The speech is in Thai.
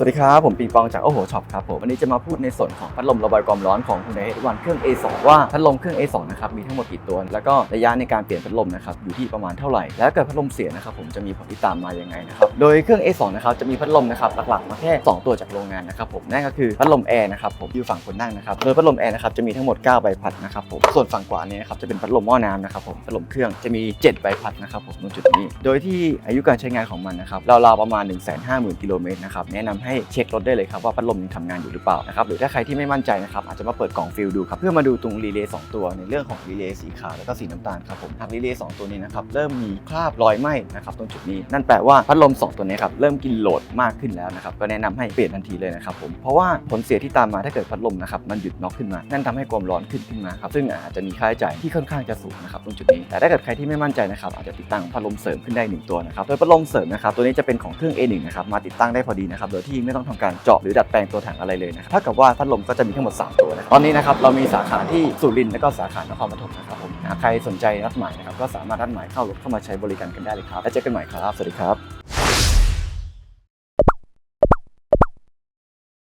สวัสดีครับ ผมปิงปองจากโอโหช็อปครับผมวันนี้จะมาพูดในส่วนของพัดลมระบายความร้อนของ Hyundai H1 เครื่อง A2 ว่าพัดลมเครื่อง A2 นะครับมีทั้งหมดกี่ตัว แล้วก็ระยะในการเปลี่ยนพัดลมนะครับอยู่ที่ประมาณเท่าไหร่ แล้วเกิดพัดลมเสียนะครับผมจะมีผลที่ตามมายังไงนะครับโดยเครื่อง A2 นะครับจะมีพัดลมนะครับหลักๆมาแค่ 2 ตัวจากโรงงานนะครับผมนั่นก็คือพัดลมแอร์นะครับผมอยู่ฝั่งคนนั่งนะครับโดยพัดลมแอร์นะครับจะมีทั้งหมด9ใบพัดนะครับผมส่วนฝั่งขวาเนี่ยนะครับจะเป็นพัดลมหม้อน้ำนะครับผมพัดลมเครื่องจะมี 7 ใบพัดนะครับผมตรงจุดนี้ โดยที่อายุการใช้งานของมันนะครับราวๆประมาณ 1 5 0 0 0 0กิโลเมตรนะครับแนะนำให้เช็ครถได้เลยครับว่าพัดลมยังทำงานอยู่หรือเปล่านะครับหรือถ้าใครที่ไม่มั่นใจนะครับอาจจะมาเปิดกล่องฟิลดูครับเพื่อมาดูตรงรีเลย์สองตัวในเรื่องของรีเลย์สีขาวแล้วก็สีน้ำตาลครับผมหากรีเลย์สองตัวนี้นะครับเริ่มมีคราบรอยไหมนะครับตรงจุดนี้นั่นแปลว่าพัดลมสองตัวนี้ครับเริ่มกินโหลดมากขึ้นแล้วนะครับก็แนะนำให้เปลี่ยนทันทีเลยนะครับผมเพราะว่าผลเสียที่ตามมาถ้าเกิดพัดลมนะครับมันหยุดน็อกขึ้นมา นั่นทำให้ความร้อนขึ้นขึ้นมาครับซึ่งอาจจะมีค่าใช้จ่ายที่ค่อนข้างจะสูงนะครับตรงจุดนี้แต่ถ้าเกิดใครที่ไม่มั่นใจนะครับอาจจะติดตั้งพัดลมเสริมขึ้นได้หนึ่งตัวนะครับโดยพัดลมเสริมนะครับตัวนี้จะเป็นของเครื่อง A1 นะครับมาติดตั้งได้พอดีนะครับโดยที่ไม่ต้องทำการเจาะหรือดัดแปลงตัวถังอะไรเลยนะครับถ้ากับว่าพัดลมก็จะมีทั้งหมด 3 ตัวนะตอนนี้นะครับเรามีสาขาที่สุรินทร์และก็สาขานครปฐมนะครับผมใครสนใจนัดหมายนะครับก็สามารถนัดหมายเข้ารถเข้ามาใช้บริการกันได้เลยครับแล้วเจอกันใหม่ครับ สวัสดีครับ